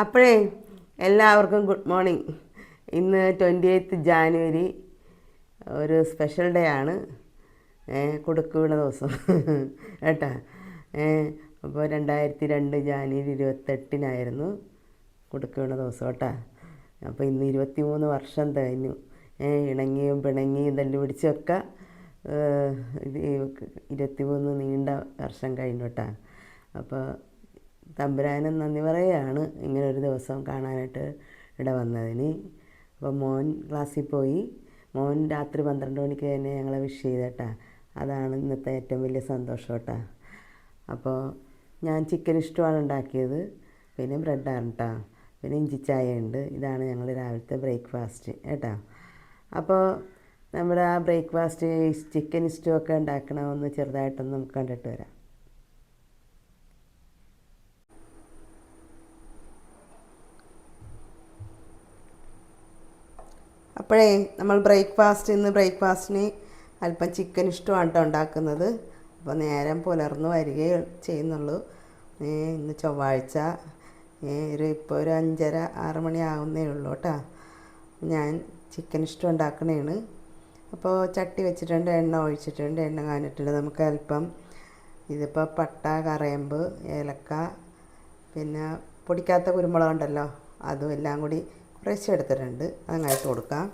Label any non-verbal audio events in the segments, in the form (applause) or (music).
അപ്പോഴേ എല്ലാവർക്കും good morning. ഇന്ന് ട്വന്റി എയ്ത്ത് ജാനുവരി ഒരു സ്പെഷ്യൽ ഡേ ആണ്. കൊടുക്കുന്ന (laughs) ദിവസം. കേട്ടാ? അപ്പോൾ രണ്ടായിരത്തി രണ്ട് ജാനുവരി ഇരുപത്തെട്ടിനായിരുന്നു കൊടുക്കുന്ന ദിവസം കേട്ടാ? അപ്പോൾ ഇന്ന് ഇരുപത്തി മൂന്ന് വർഷം കഴിഞ്ഞു. ഇണങ്ങിയും പിണങ്ങിയും തല്ലു പിടിച്ചൊക്കെ ഇരുപത്തി മൂന്ന് നീണ്ട വർഷം കഴിഞ്ഞു കേട്ടാ? അപ്പോൾ തമ്പുരാനും നന്ദി പറയുകയാണ് ഇങ്ങനെ ഒരു ദിവസം കാണാനായിട്ട് ഇവിടെ വന്നതിന്. അപ്പോൾ മോൻ ക്ലാസ്സിൽ പോയി. മോൻ രാത്രി പന്ത്രണ്ട് മണിക്ക് തന്നെ ഞങ്ങളെ വിഷ് ചെയ്തേട്ടാ. അതാണ് ഇന്നത്തെ ഏറ്റവും വലിയ സന്തോഷം കേട്ടാ. അപ്പോൾ ഞാൻ ചിക്കൻ ഇഷ്ടമാണ് ഉണ്ടാക്കിയത്. പിന്നെ ബ്രെഡാണ് കേട്ടോ പിന്നെ ഇഞ്ചി ചായ ഉണ്ട്. ഇതാണ് ഞങ്ങൾ രാവിലത്തെ ബ്രേക്ക്ഫാസ്റ്റ് കേട്ടോ. അപ്പോൾ നമ്മുടെ ആ ബ്രേക്ക്ഫാസ്റ്റ് ചിക്കൻ ഇഷ്ടമൊക്കെ ഉണ്ടാക്കണമെന്ന് ചെറുതായിട്ടൊന്ന് നമുക്ക് കണ്ടിട്ട് വരാം. അപ്പോഴേ നമ്മൾ ബ്രേക്ക്ഫാസ്റ്റ് ഇന്ന് ബ്രേക്ക്ഫാസ്റ്റിന് അല്പം ചിക്കൻ ഇഷ്ടമാണ് കേട്ടോ ഉണ്ടാക്കുന്നത്. അപ്പോൾ നേരം പുലർന്ന് വരികയേ ചെയ്യുന്നുള്ളൂ. ഇന്ന് ചൊവ്വാഴ്ച. ഒരു ഇപ്പോൾ ഒരു അഞ്ചര ആറ് മണി ആവുന്നേ ഉള്ളൂ കേട്ടോ. ഞാൻ ചിക്കൻ ഇഷ്ടം ഉണ്ടാക്കണേണ്. അപ്പോൾ ചട്ടി വെച്ചിട്ടുണ്ട് എണ്ണ ഒഴിച്ചിട്ടുണ്ട് എണ്ണ കാഞ്ഞിട്ടുണ്ട്. നമുക്ക് അല്പം ഇതിപ്പോൾ പട്ട കറയമ്പ് ഏലക്ക പിന്നെ പൊടിക്കാത്ത കുരുമുളക് ഉണ്ടല്ലോ അതും എല്ലാം കൂടി കുറേശ്ശെ എടുത്തിട്ടുണ്ട്. അതങ്ങായിട്ട് കൊടുക്കാം.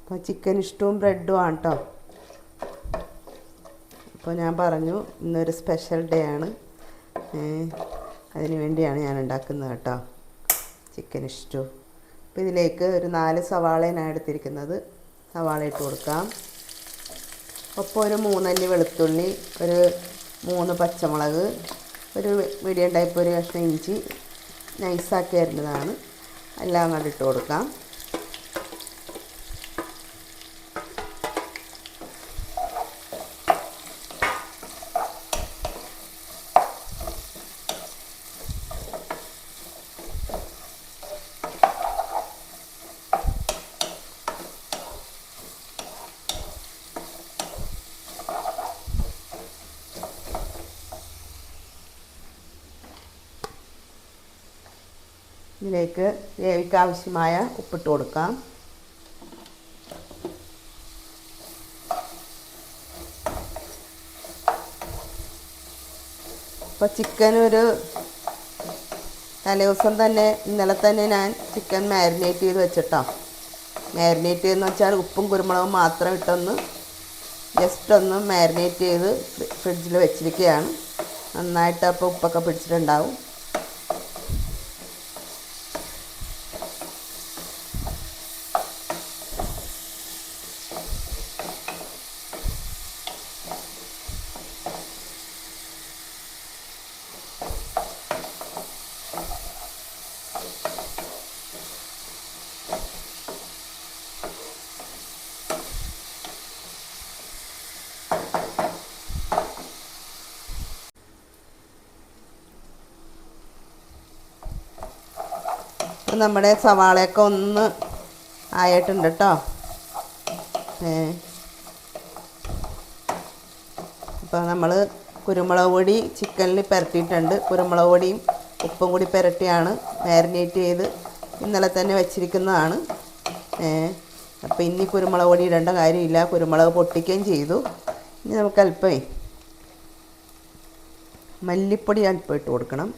അപ്പോൾ ചിക്കൻ ഇഷ്ടവും ബ്രെഡും ആണ് കേട്ടോ അപ്പോൾ ഞാൻ പറഞ്ഞു ഇന്നൊരു സ്പെഷ്യൽ ഡേ ആണ്. അതിന് വേണ്ടിയാണ് ഞാൻ ഉണ്ടാക്കുന്നത് കേട്ടോ. ചിക്കൻ ഇഷ്ടു അപ്പോൾ ഇതിലേക്ക് ഒരു നാല് സവാളയാണ് എടുത്തിരിക്കുന്നത്. സവാള ഇട്ട് കൊടുക്കാം. ഒപ്പം ഒരു മൂന്നല്ലി വെളുത്തുള്ളി ഒരു മൂന്ന് പച്ചമുളക് ഒരു മീഡിയം ടൈപ്പ് ഒരു കഷ്ണം ഇഞ്ചി. നൈസാക്കി വരുന്നതാണ് എല്ലാം കൂടെ ഇട്ട് കൊടുക്കാം. ഇതിലേക്ക് വേവിക്കാവശ്യമായ ഉപ്പിട്ട് കൊടുക്കാം. ഇപ്പോൾ ചിക്കൻ ഒരു തലേദിവസം തന്നെ ഇന്നലെ തന്നെ ഞാൻ ചിക്കൻ മാരിനേറ്റ് ചെയ്ത് വെച്ചിട്ടോ. മാരിനേറ്റ് ചെയ്തെന്ന് വെച്ചാൽ ഉപ്പും കുരുമുളകും മാത്രം ഇട്ടൊന്ന് ജസ്റ്റ് ഒന്ന് മാരിനേറ്റ് ചെയ്ത് ഫ്രിഡ്ജിൽ വെച്ചിരിക്കുകയാണ്. നന്നായിട്ട് അപ്പോൾ ഉപ്പൊക്കെ പിടിച്ചിട്ടുണ്ടാവും. നമ്മുടെ സവാളയൊക്കെ ഒന്ന് ആയിട്ടുണ്ട് കേട്ടോ ഏ. അപ്പോൾ നമ്മൾ കുരുമുളക് പൊടി ചിക്കനിൽ പുരട്ടിയിട്ടുണ്ട്. കുരുമുളക് പൊടിയും ഉപ്പും കൂടി പുരട്ടിയാണ് മാരിനേറ്റ് ചെയ്ത് ഇന്നലെ തന്നെ വെച്ചിരിക്കുന്നതാണ്. അപ്പോൾ ഇനി കുരുമുളക് പൊടി ഇടേണ്ട കാര്യമില്ല. കുരുമുളക് പൊട്ടിക്കുകയും ചെയ്തു. ഇനി നമുക്ക് അല്പമേ മല്ലിപ്പൊടി അല്പം ഇട്ട് കൊടുക്കണം.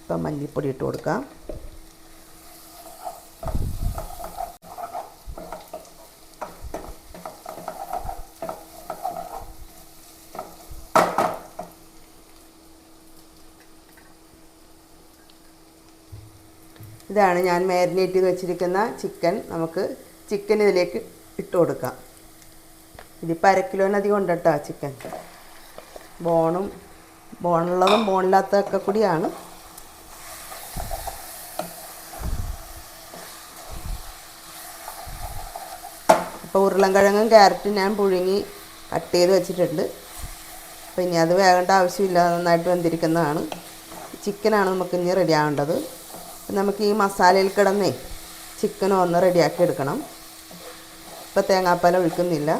ഇപ്പം മല്ലിപ്പൊടി ഇട്ട് കൊടുക്കാം. ഇതാണ് ഞാൻ മാരിനേറ്റ് ചെയ്ത് വെച്ചിരിക്കുന്ന ചിക്കൻ നമുക്ക് ചിക്കൻ ഇതിലേക്ക് ഇട്ട് കൊടുക്കാം. ഇതിപ്പോൾ അര കിലോനധികം ഉണ്ട് കേട്ടോ ചിക്കൻ ബോണും ബോണുള്ളതും ബോണില്ലാത്തതൊക്കെ കൂടിയാണ്. അപ്പോൾ ഉരുളൻകിഴങ്ങും ക്യാരറ്റും ഞാൻ പുഴുങ്ങി കട്ട് ചെയ്ത് വെച്ചിട്ടുണ്ട്. അപ്പോൾ ഇനി അത് വേകേണ്ട ആവശ്യമില്ല. നന്നായിട്ട് വെന്തിരിക്കുന്നതാണ്. ചിക്കനാണ് നമുക്ക് ഇനി റെഡി ആവേണ്ടത്. നമുക്ക് ഈ മസാലയിൽ കിടന്നേ ചിക്കനും ഒന്ന് റെഡിയാക്കി എടുക്കണം. ഇപ്പോൾ തേങ്ങാപ്പാൽ ഒഴിക്കുന്നില്ല.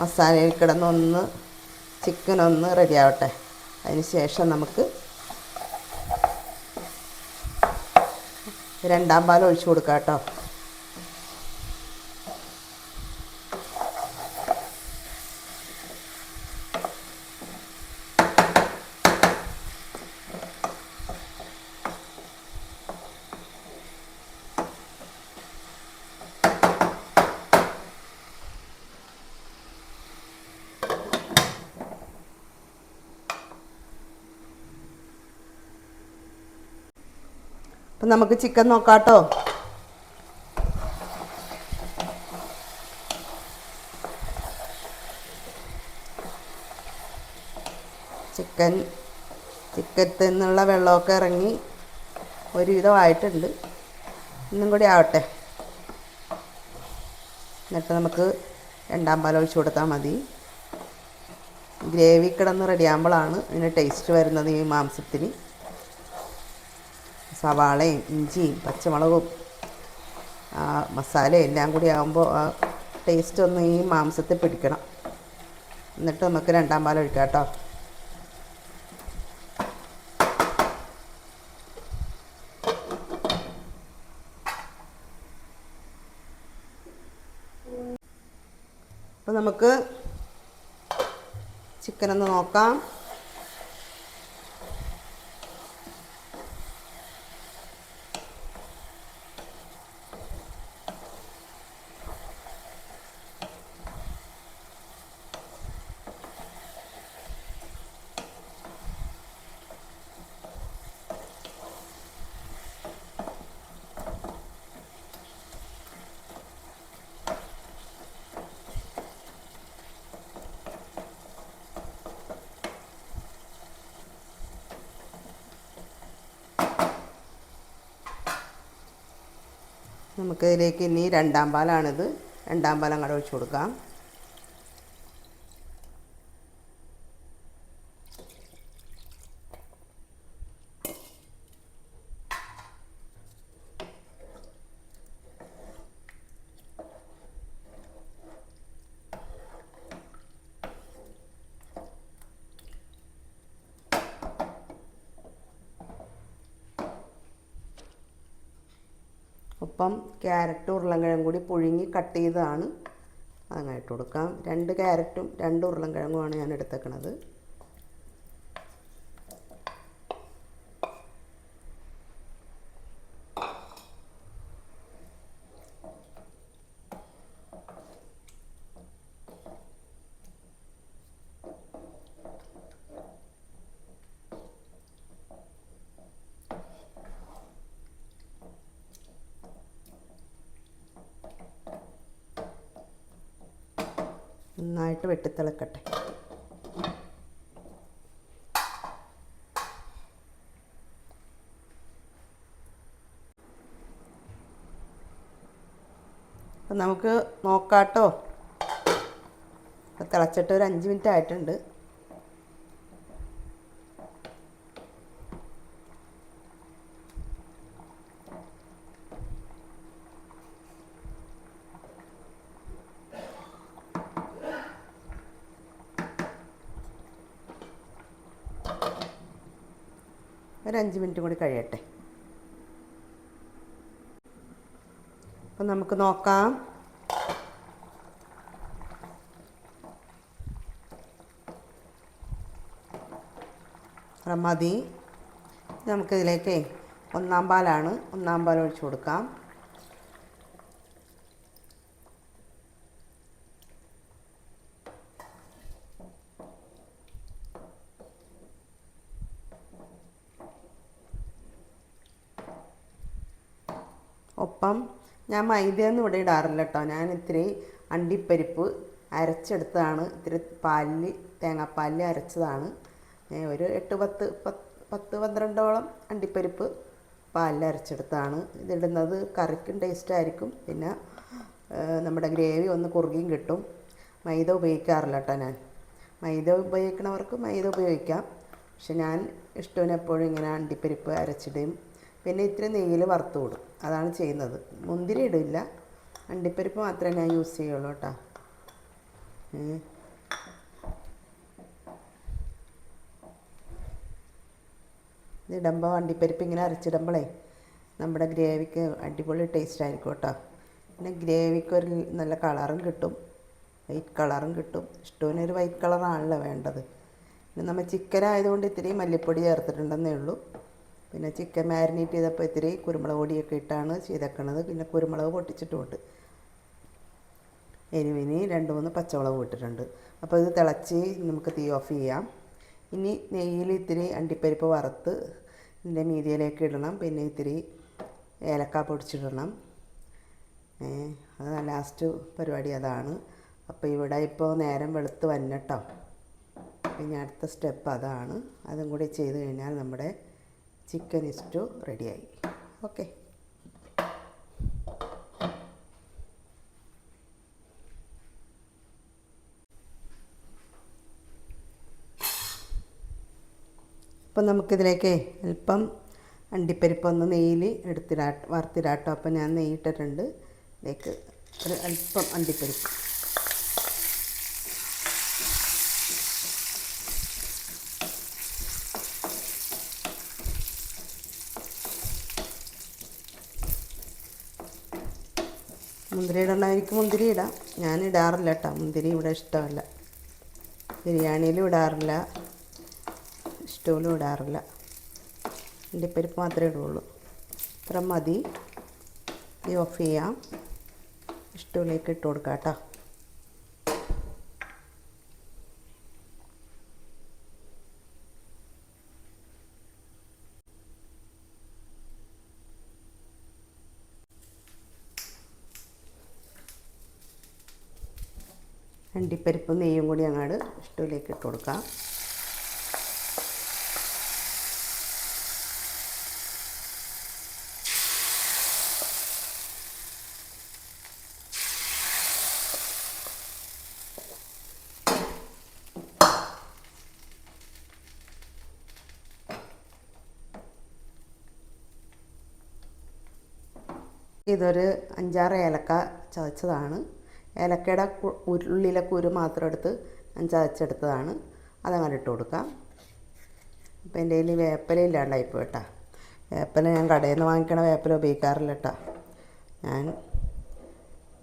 മസാലയിൽ കിടന്നൊന്ന് ചിക്കനൊന്ന് റെഡിയാവട്ടെ അതിന് ശേഷം നമുക്ക് രണ്ടാം പാൽ ഒഴിച്ചു കൊടുക്കാം കേട്ടോ അപ്പം നമുക്ക് ചിക്കൻ നോക്കാട്ടോ. കേട്ടോ ചിക്കൻ ചിക്കത്തിൽ നിന്നുള്ള വെള്ളമൊക്കെ ഇറങ്ങി ഒരുവിധമായിട്ടുണ്ട്. ഇന്നും കൂടി ആവട്ടെ. എന്നിട്ട് നമുക്ക് രണ്ടാം പാൽ ഒഴിച്ചു കൊടുത്താൽ മതി. ഗ്രേവി കിടന്ന് റെഡിയാകുമ്പോഴാണ് ഇതിന് ടേസ്റ്റ് വരുന്നത് ഈ മാംസത്തിന്. സവാളയും ഇഞ്ചിയും പച്ചമുളകും മസാലയും എല്ലാം കൂടി ആകുമ്പോൾ ആ ടേസ്റ്റ് ഒന്ന് ഈ മാംസത്തിൽ പിടിക്കണം. എന്നിട്ട് നമുക്ക് രണ്ടാം പാൽ ഒഴിക്കാം കേട്ടോ. അപ്പോൾ നമുക്ക് ചിക്കനൊന്ന് നോക്കാം. നമുക്ക് ഇതിലേക്ക് ഇനി രണ്ടാം പാലാണിത്. രണ്ടാം പാലം ഒഴിച്ചു കൊടുക്കാം. ഒപ്പം ക്യാരറ്റ് ഉരുളൻകിഴങ്ങും കൂടി പുഴുങ്ങി കട്ട് ചെയ്തതാണ്. അങ്ങനെ ഇട്ട് കൊടുക്കാം. രണ്ട് ക്യാരറ്റും രണ്ട് ഉരുളൻകിഴങ്ങുമാണ് ഞാൻ എടുത്തേക്കണത്. നന്നായിട്ട് വെട്ടിത്തിളക്കട്ടെ. അപ്പം നമുക്ക് നോക്കാട്ടോ. തിളച്ചിട്ട് ഒരു അഞ്ച് മിനിറ്റ് ആയിട്ടുണ്ട്. ഒരു അഞ്ച് മിനിറ്റ് കൂടി കഴിയട്ടെ. അപ്പം നമുക്ക് നോക്കാം. മതി. നമുക്കിതിലേക്ക് ഒന്നാം പാലാണ്. ഒന്നാം പാൽ ഒഴിച്ച് കൊടുക്കാം ഒപ്പം ഞാൻ മൈദയൊന്നും ഇവിടെ ഇടാറില്ല കേട്ടോ ഞാൻ ഇത്തിരി അണ്ടിപ്പരിപ്പ് അരച്ചെടുത്തതാണ്. ഇത്തിരി പാലിൽ തേങ്ങാപ്പാലിൽ അരച്ചതാണ്. ഒരു എട്ട് പത്ത് പത്ത് പന്ത്രണ്ടോളം അണ്ടിപ്പരിപ്പ് പാലിൽ അരച്ചെടുത്താണ്. ഇതിടുന്നത് കറിക്കും ടേസ്റ്റ് ആയിരിക്കും. പിന്നെ നമ്മുടെ ഗ്രേവി ഒന്ന് കുറുകിയും കിട്ടും. മൈദ ഉപയോഗിക്കാറില്ല കേട്ടോ ഞാൻ. മൈദ ഉപയോഗിക്കണവർക്ക് മൈദ ഉപയോഗിക്കാം. പക്ഷെ ഞാൻ ഇഷ്ടവിനെപ്പോഴും ഇങ്ങനെ അണ്ടിപ്പരിപ്പ് അരച്ചിടുകയും പിന്നെ ഇത്തിരി നെയ്യിൽ വറുത്ത് വിടും അതാണ് ചെയ്യുന്നത്. മുന്തിരി ഇടില്ല. അണ്ടിപ്പരിപ്പ് മാത്രമേ ഞാൻ യൂസ് ചെയ്യുള്ളൂ കേട്ടോ. ഇടുമ്പോൾ അണ്ടിപ്പരിപ്പ് ഇങ്ങനെ അരച്ചിടുമ്പോഴേ നമ്മുടെ ഗ്രേവിക്ക് അടിപൊളി ടേസ്റ്റ് ആയിരിക്കും കേട്ടോ. പിന്നെ ഗ്രേവിക്ക് ഒരു നല്ല കളറും കിട്ടും. വൈറ്റ് കളറും കിട്ടും. ഇഷ്ടത്തിന് ഒരു വൈറ്റ് കളറാണല്ലോ വേണ്ടത്. പിന്നെ നമ്മൾ ചിക്കൻ ആയതുകൊണ്ട് ഇത്തിരി മല്ലിപ്പൊടി ചേർത്തിട്ടുണ്ടെന്നേ ഉള്ളൂ. പിന്നെ ചിക്കൻ മാരിനേറ്റ് ചെയ്തപ്പോൾ ഇത്തിരി കുരുമുളക് പൊടിയൊക്കെ ഇട്ടാണ് ചെയ്തേക്കണത്. പിന്നെ കുരുമുളക് പൊട്ടിച്ചിട്ടുമുണ്ട് എരിവിന് രണ്ട് മൂന്ന് പച്ചമുളക് ഇട്ടിട്ടുണ്ട്. അപ്പോൾ ഇത് തിളച്ച് നമുക്ക് തീ ഓഫ് ചെയ്യാം. ഇനി നെയ്യിൽ ഇത്തിരി അണ്ടിപ്പരിപ്പ് വറുത്ത് ഇതിന്റെ മീതിയിലേക്ക് ഇടണം. പിന്നെ ഇത്തിരി ഏലക്ക പൊടിച്ചിടണം. അത് ലാസ്റ്റ് പരിപാടി അതാണ്. അപ്പോൾ ഇവിടെ ഇപ്പോൾ നേരം വെളുത്ത് വന്നിട്ടോ പിന്നെ അടുത്ത സ്റ്റെപ്പ് അതാണ്. അതും കൂടി ചെയ്ത് കഴിഞ്ഞാൽ നമ്മുടെ ചിക്കൻ ഇസ്റ്റു റെഡിയായി ഓക്കെ അപ്പം നമുക്കിതിലേക്ക് അല്പം അണ്ടിപ്പരിപ്പ് ഒന്ന് നെയ്യിൽ എടുത്തിടാ വറുത്തിടാട്ടോ അപ്പം ഞാൻ നെയ്യിട്ടിട്ടുണ്ട്. ഇതിലേക്ക് ഒരു അല്പം അണ്ടിപ്പരിപ്പ്. മുന്തിരി ഇടണമായിരിക്കും മുന്തിരി ഇടാം ഞാൻ ഇടാറില്ല കേട്ടോ മുന്തിരി ഇവിടെ ഇഷ്ടമല്ല. ബിരിയാണിയിലും ഇടാറില്ല. ഇഷ്ടവും ഇടാറില്ല. ഇണ്ടിപ്പരിപ്പ് മാത്രമേ ഇടുള്ളൂ. ഇത്ര മതി. ഈ ഓഫ് ചെയ്യാം. ഇഷ്ടമിലേക്ക് ഇട്ട് കൊടുക്കാം കേട്ടോ അണ്ടിപ്പരിപ്പും നെയ്യും കൂടി അങ്ങോട്ട് ഇഷ്ടമിലേക്ക് ഇട്ട് കൊടുക്കാം. ഇതൊരു അഞ്ചാറ് ഏലക്ക ചതച്ചതാണ്. ഏലക്കയുടെ ഉള്ളിലെ കുരു മാത്രം എടുത്ത് ഞാൻ ചതച്ചെടുത്തതാണ്. അതങ്ങനെ ഇട്ട് കൊടുക്കാം. അപ്പോൾ എന്റെ കയ്യിൽ വേപ്പില ഇല്ലാണ്ടായിപ്പോയി കേട്ടോ. വേപ്പില ഞാൻ കടയിൽ നിന്ന് വാങ്ങിക്കണ വേപ്പില ഉപയോഗിക്കാറില്ല കേട്ടോ. ഞാൻ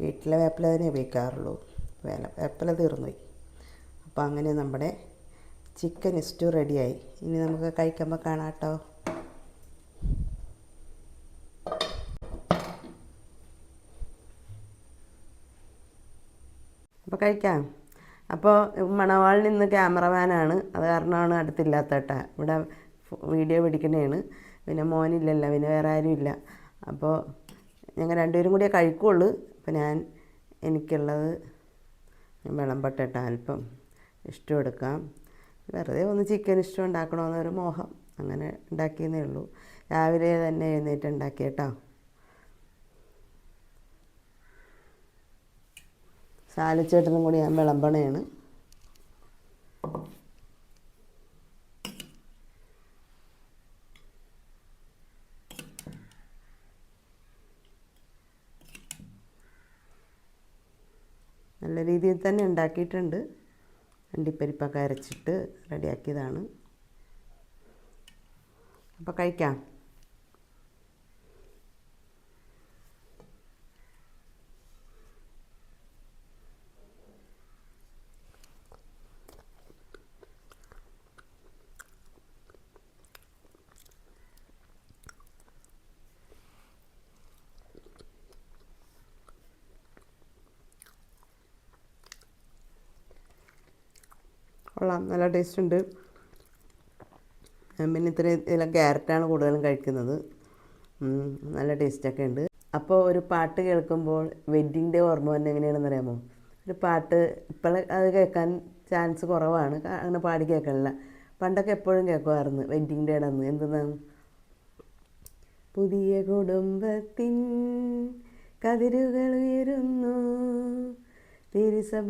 വീട്ടിലെ വേപ്പില തന്നെ ഉപയോഗിക്കാറുള്ളൂ. വേല വേപ്പില തീർന്നുപോയി. അപ്പോൾ അങ്ങനെ നമ്മുടെ ചിക്കൻ ഇസ്റ്റു റെഡിയായി. ഇനി നമുക്ക് കഴിക്കുമ്പോൾ കാണാം കേട്ടോ. അപ്പോൾ കഴിക്കാം. അപ്പോൾ മണവാളിൽ നിന്ന് ക്യാമറമാനാണ് അത് കാരണമാണ് അടുത്തില്ലാത്ത കേട്ടാ ഇവിടെ വീഡിയോ പിടിക്കണേണ് പിന്നെ മോനില്ലല്ലോ. പിന്നെ വേറെ ആരും ഇല്ല അപ്പോൾ ഞങ്ങൾ രണ്ടുപേരും കൂടിയേ കഴിക്കുള്ളൂ. അപ്പോൾ ഞാൻ എനിക്കുള്ളത് ഞാൻ വിളമ്പട്ടെ അല്പം ഇഷ്ടം എടുക്കാം. വെറുതെ ഒന്ന് ചിക്കൻ ഇഷ്ടം ഉണ്ടാക്കണമെന്നൊരു മോഹം അങ്ങനെ ഉണ്ടാക്കിയെന്നേ ഉള്ളൂ. രാവിലെ തന്നെ എഴുന്നേറ്റ് ഉണ്ടാക്കി സാലിച്ചേട്ടനും കൂടി ഞാൻ വിളമ്പണയാണ്. നല്ല രീതിയിൽ തന്നെ ഉണ്ടാക്കിയിട്ടുണ്ട്. അണ്ടിപ്പരിപ്പൊക്കെ അരച്ചിട്ട് റെഡിയാക്കിയതാണ്. അപ്പോൾ കഴിക്കാം. കൊള്ളാം നല്ല ടേസ്റ്റ് ഉണ്ട്. പിന്നെ ഇത്ര ഇതിലെ ക്യാരറ്റാണ് കൂടുതലും കഴിക്കുന്നത്. നല്ല ടേസ്റ്റൊക്കെ ഉണ്ട്. അപ്പോൾ ഒരു പാട്ട് കേൾക്കുമ്പോൾ വെഡ്ഡിങ് ഡേ ഓർമ്മ തന്നെ എങ്ങനെയാണെന്ന് അറിയാമോ? ഒരു പാട്ട് ഇപ്പോൾ അത് കേൾക്കാൻ ചാൻസ് കുറവാണ്. അങ്ങനെ പാടി കേൾക്കണില്ല പണ്ടൊക്കെ എപ്പോഴും കേൾക്കുമായിരുന്നു വെഡ്ഡിങ് ഡേയുടെ അന്ന് എന്തെന്നാണ് പുതിയ കുടുംബത്തിൻ കതിരുകൾ ഉയരുന്നു തിരുസഭ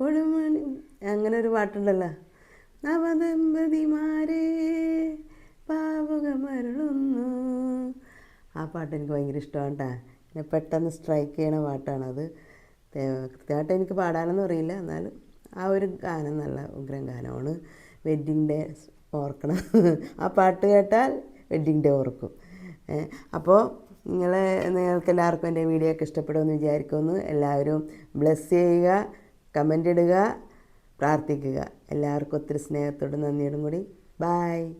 കൊടുമണി അങ്ങനെ ഒരു പാട്ടുണ്ടല്ലോ. നവദമ്പതിമാരെ പാവകമരുളുന്നു. ആ പാട്ട് എനിക്ക് ഭയങ്കര ഇഷ്ടമാണ് കേട്ടോ. എന്നെ പെട്ടെന്ന് സ്ട്രൈക്ക് ചെയ്യണ പാട്ടാണത്. കൃത്യമായിട്ട് എനിക്ക് പാടാനൊന്നും അറിയില്ല. എന്നാലും ആ ഒരു ഗാനം നല്ല ഉഗ്രൻ ഗാനമാണ്. വെഡ്ഡിങ് ഡേ ഓർക്കണം. ആ പാട്ട് കേട്ടാൽ വെഡ്ഡിങ് ഡേ ഓർക്കും. അപ്പോൾ നിങ്ങളെ നിങ്ങൾക്ക് എല്ലാവർക്കും എന്റെ വീഡിയോ ഒക്കെ ഇഷ്ടപ്പെടുമെന്ന് വിചാരിക്കുന്നു. എല്ലാവരും ബ്ലെസ് ചെയ്യുക. കമന്റ് ഇടുക പ്രാർത്ഥിക്കുക. എല്ലാവർക്കും ഒത്തിരി സ്നേഹത്തോടും നന്ദിയോടും കൂടി. ബായ്